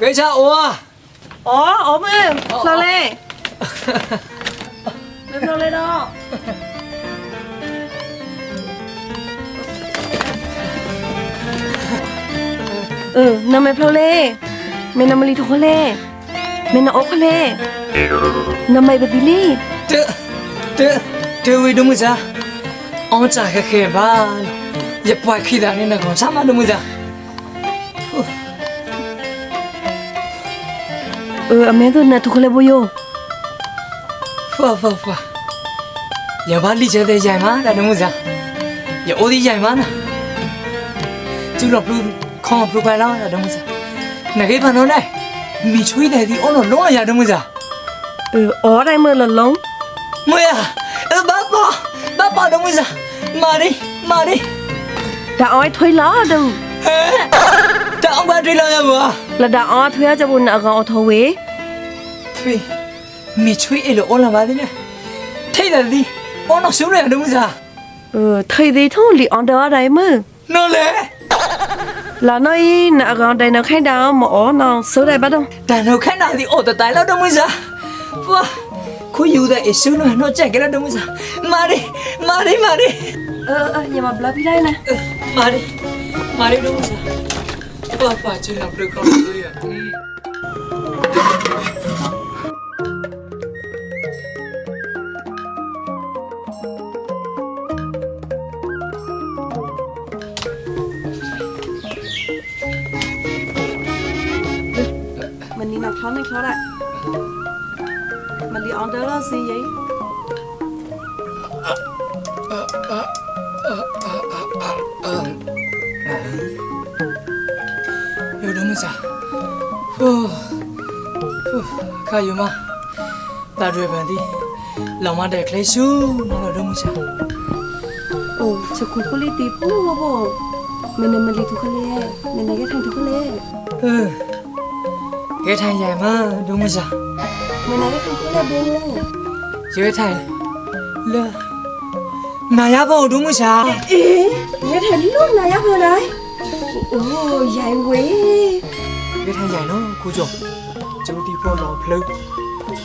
의자 오 와. 어, 어 머, 설 레. 왜 설레 나? 응, 나매 설 레. 매나물리 도콜 레. 매나 오콜 레. 나매 베딜 리. 뜨, 뜨, 뜨 위도무 자. 어짜 그게 반. 예뻐 키다니는 거 참아 너무 자. အမေတို့နဲ့တခလေဘူးယောဖွာဖွာဖွာရပါလိချဲတဲ့ရိုင်မလားနမှုစားရအိုးဒီရိုင်မလားကျူတော့ဘလူးခေါင်းပရိုဖိုင်လာလားနမှုစားနဂေးပါနော်နိုင်မိချွေးတယ်ဒီအော်တော့လုံးရနမှုစားအော်တိုင်းမလလုံးမွေးဘာပါဘာပါနမှုစားမာရီမာရီဒါအော်ထွေးလာတော့ဟဲ့တောင်းပါထွေးလာရမလားလဒါအော်ထွေးရကြဘူးနအကောင်အထော်ဝေး ထွေးမိချွေးအဲ့လိုအော်လာပါသေးနဲ့ထိတ်တယ်ဒီအော်တော့ရှုံးရတယ်မစား เออထွေးသေးထုံးလီအန်ဒါတိုင်းမ နော်လေ လာနော်ဤနာကောင်တိုင်းနခိုင်တာမအော်နောင်စိုးတယ်ပါတော့ တန်တော့ခဏဒီအော်တတိုင်တော့တော့မစားဖွာခုယူတဲ့အရှုံးတော့ကြက်ကြတော့မစားမာရီမာရီမာရီ เออเอออย่ามาบลับพี่ได้นะ မာရီမာရီတော့မစားဖွာဖွာချင်တော့ဘယ်ကောင်းလို့ရ နဲ့ခေါ်လိုက်မလီအောင်တော်လို့စင်ရင်有那么傻？哦，哦，看有吗？大嘴巴的，老妈带开手，那个那么傻？哦，这苦苦的地步，我不，没那么离苦苦嘞，没那个太苦苦嘞。嗯。 ရေထိုင်ရမဒုမစားမနာရခင်ကလည်းဘယ်လိုလဲရေထိုင်လာနာရဘောဒုမစားအေးရေထိုင်လို့နာရဘောလားโอ้ยายเว้ยเวทายายเนาะกูจ๋อจูดีก็ลองพลุ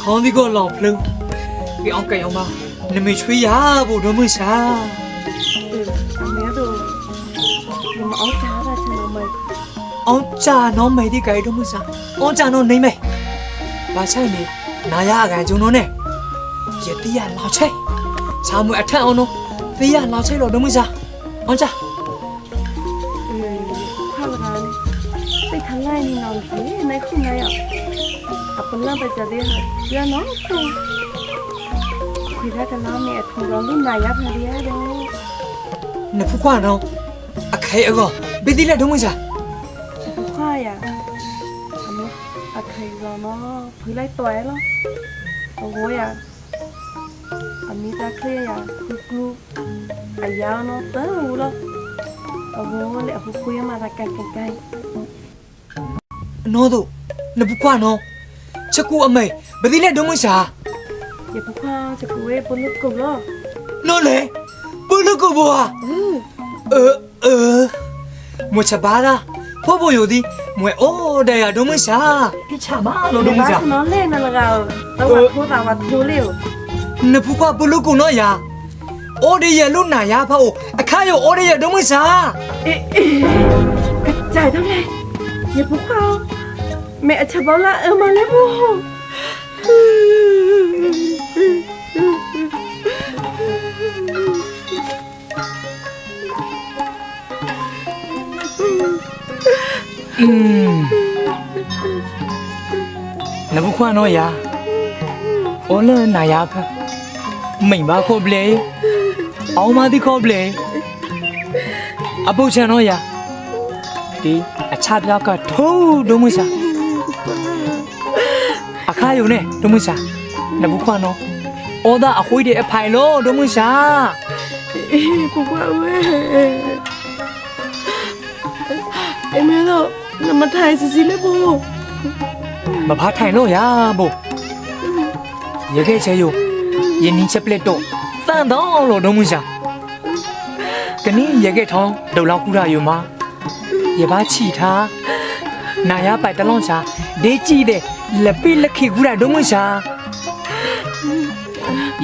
ခေါင်းဒီကလောင်ဖလုံးဒီအောက်ကရောက်မှာနမေချွေးရဖို့တော့မရှာ အောင်ကြာနော်မေဒီကဲတို့မှုစားအောင်ကြာနော်နေမေဘာဆိုင်နေနာရအကန်ကျွန်တော်နဲ့ယတိရလောက်ချိစာမွေအထက်အောင်နော်တေးရလောက်ချိတော့တို့မှုစားအောင်ကြာခါလာနေစိတ်ခံလိုက်နေတော့ဒီနိုင်ခုနိုင်ရအပလန်ပဲကြတဲ့ဟာရနော်သူခွေရတဲ့နာမည်အထူတော်လို့နာရပါရတယ်နဖူခွာနော်အခဲအကောဘီတိလက်တို့မှုစား lại à? Anh à thầy giờ nó phơi lại tuổi lắm. Ông gối à? Anh mi ta kia à? Cứ cứ à giờ nó tới ngủ lắm ông gối lại hụt khuya mà ta cày cày cày. Nó đâu nó bút qua nó. Chắc cú âm mày. Bởi vì lại đúng mới sao giờ bút qua chắc cú ấy bốn lúc cùng đó. Nó lẽ bốn lúc cùng à? Ừ. Ờ ờ. Một chả bá ra à? ဖို့ဖို့อยู่သည်မွေအိုးတဲ့ရဒုံမရှာ Pichama, lo Đúng rồi. demás no le na lagao. Tawa ko tawa doleo. နဖူကဘလူကုနော်ယာအိုဒီရလွတ်နာရဖောက်အခါရောအိုဒီရဒုံမရှာ Eh eh. Kacai tau le. Ye pu kau. Me achabala e male bo. อืมနဘခွန်းတော့ယာအော်လနာယာဖမိန်ပါခေါ်ပလေအောင်မသိခေါ်ပလေအပုတ်ချန်တော့ယာဒီအချပြောက်ကထိုးဒုံးမစားအခါယုံနဲ့ဒုံးမစားနဘခွန်းတော့အော်ဒါအခွေးတဲ့အဖိုင်လို့ဒုံးမစား pourquoi ouais အိမ်မဲတော့မထိုင်စီစီလေးပို့မဖားထိုင်လို့ရဘို့ရခဲ့ချေယိုယင်းနီချက်ပလက်တော့တန်တော့လို့တော့မရှာကနင်းရခဲ့ထောင်းဒေါ်လောက်ကူရာယိုမှာရပါချီထားနာရပိုက်တလုံးရှာဒေးကြည့်တယ်လပိလက်ခိကူရာတော့မရှာ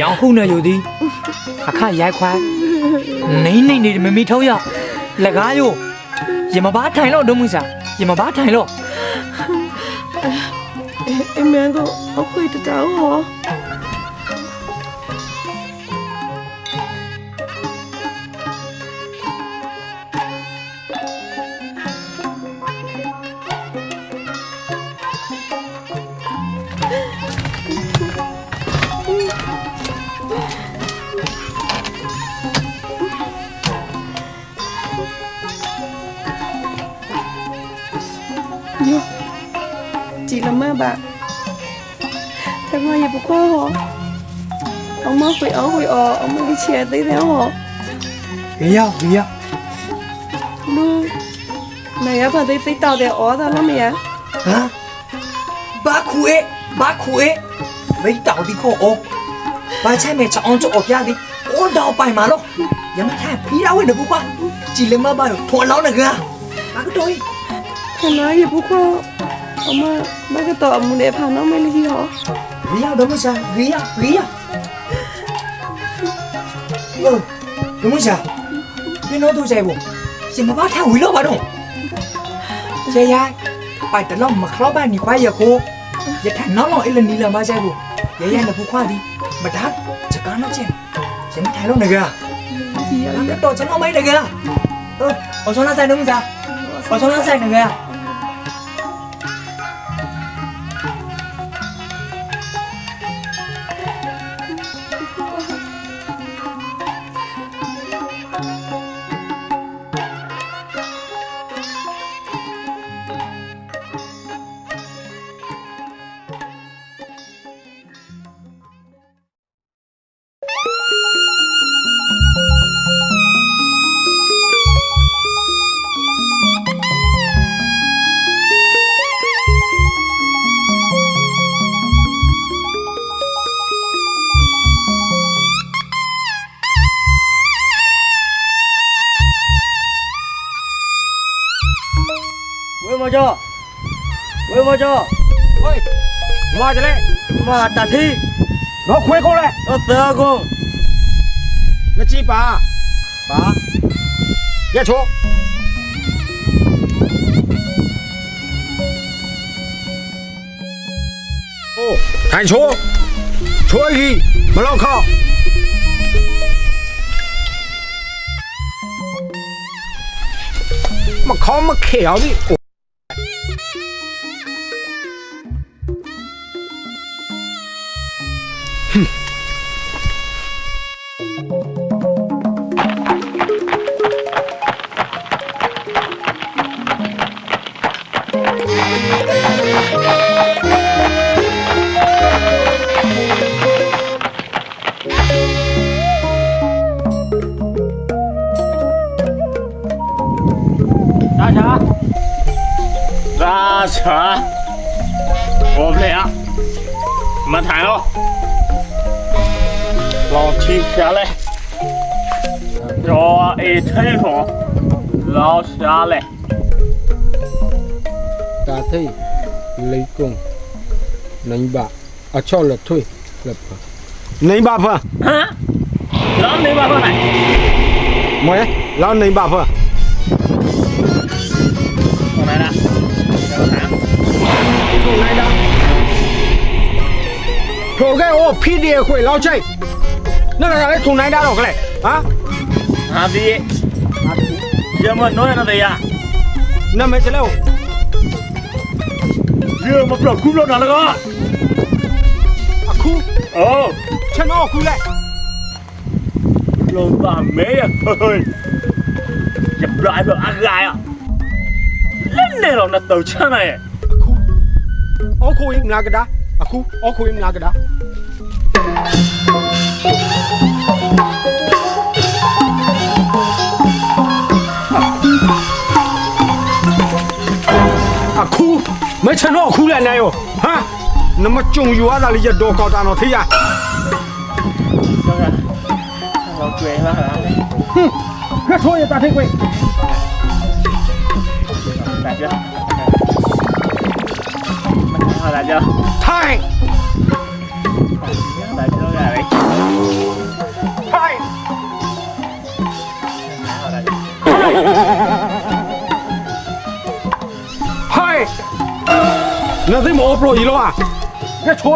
ရောင်ခုနဲ့ယိုသည်အခရိုက်ခွိုင်းနေနေနေမမီထုံးရောက်လကားယို့ ရမဘာထိုင်လို့ဒုံမရှာရမဘာထိုင်လို့ အမန်တို့အခုတတောင်းဟော 哟，几了嘛吧？他妈也不快哦。ông má会熬会熬，ông má đi chè tới thế hả? ဘေးရောက်ဘေးရောက် Lu, này á bà tới tới tàu để ó tao lắm mày ဟမ်ဘာခွေဘာခွေမိတောက်ဒီခေါ်အောဘာချိုင်မဲချောင်းချောပြရသည်အော်တော့ပိုင်မာလို့ရမထိုင်ဖီးရဝဲတကူကွာကြည်လမဘာထွန်လောင်းနကဘာကတော့ Thằng nói gì bố khoa Ông má, má cái tàu ông để phá nó mới đi hả? ဘေးရောက်တော့မစားဘေးရောက်ဘေးရောက်ဟိုဒမစားဒီတော့တို့ဆိုင်ဘူးရှင်မဘာထိုင်ဝီလို့ပါတော့ကျေးရပိုက်တလုံးမခရောပါနီခွာရကိုရထနောက်လောက်အလနီလာမဆိုင်ဘူးရရနဖူခွာဒီမဒါစကားနောက်ချင်းရှင်မထို 我叫，我我叫，喂，过来这里，过打铁，我锤工来，我折工，你几把，把，开窗，哦，没没开。大茶，我不了，没谈了，老提下来，我一推脱，老下来，ta thấy lấy cùng nánh bà à cho là thôi là bà nánh bà phơ hả? Lão nánh bà phơ này. Mày lão nánh bà phơ còn này nè còn này đó thổ cái ô phi đi à, lao chạy. Nó là cái thùng này đã đổ cái này. Hả? À đi giờ mà nói là gì à? Năm mấy chữ đâu រឿងមកប្រគំលោកណាលោកအခုអូฉันออกกูแหละលោកបាមេអើយយ៉ាប្រៃបើអត់ឡាយលិននៅដល់ទៅឆានឯအခုអោខូយណាកដាအခုអោខូយណាកដា Cool. Mới 壳了呢 hổ 那么中 lại này rồi, hả? Nó mất chung với 你好，大 ra là nhiệt độ cao ha! 那怎么不ที่ห你อโปรยีแล้วว่ะแม่โช๊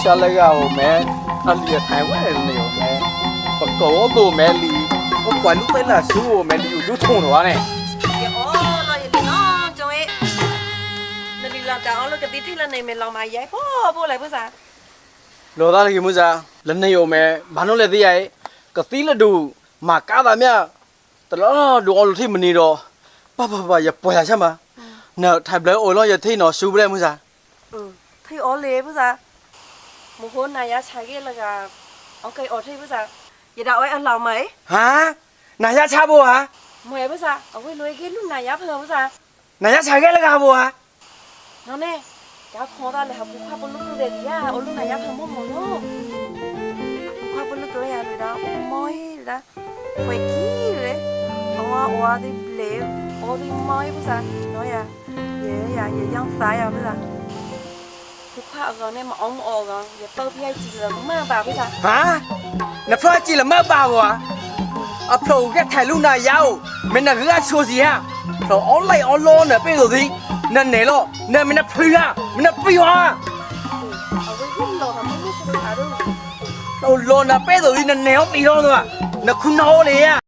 ရှာလကဟိုမဲအလျက်ထိုင်ဝဲနေရောမဲပကောတို့မဲလီဟိုကွာလူပဲလာရှူဟိုမဲလီလူထုံတော့နဲ့ရေအော်လော်ရေနော်ကျောင်းရဲ့မလီလာတောင်းလို့ကတိထိလနေမဲလောင်မရိုက်ဖို့ပို့လိုက်ဖို့စားလော်သားလေးမှုစားလနေရောမဲဘာလို့လဲသိရဲ့ကတိလက်တူမကားတာမြတလောလောလူထိမနေတော့ပပပရပွာရချက်မှာနော်ထိုင်ဘလဲအိုလောရထိနော်ရှူပလဲမှုစားอืมထိအော်လေမှုစား một hôm này á sai cái là gà ông cây ổn thế bây giờ. Vậy đạo ấy ăn lòng mấy? Hả? Này ra sao bùa hả? Mày bây giờ. Ông ấy nuôi cái lúc này á bây giờ này ra sai cái là gà bùa hả? Nó nè cháu khó ra là học khoa bốn lúc để gì á ổn lúc này á thằng bố mồm nó khoa bốn lúc rồi à rồi đó. Mồi rồi đó. Quậy kĩ rồi ông á ủa đi lễ. Ủa đi mồi bây giờ. Nói à. Vậy à vậy giang sai à bây giờ. ရရေရောင်းစားရဖို့စားဘူခါအကောင်နဲ့မအောင်မအောင်ကောင်ရတော့ပြိုက်ကြည့်လို့မပါဖို့စားဟာနဖရကြည့်လမပါဘောဟာအဖလို့ကထိုင်လူနာရောက်မင်းကကချိုစီဟာတော့ online online နဲ့ပြေလို့သည်နဲ့နေလို့နဲ့မင်းဖရမင်းပြေဟာအဝေးကလောဟာမမစစားတော့တော့လောနာပဲတော့ဒီနဲ့နေအောင်ပြီးတော့တော့နခုနောလေရ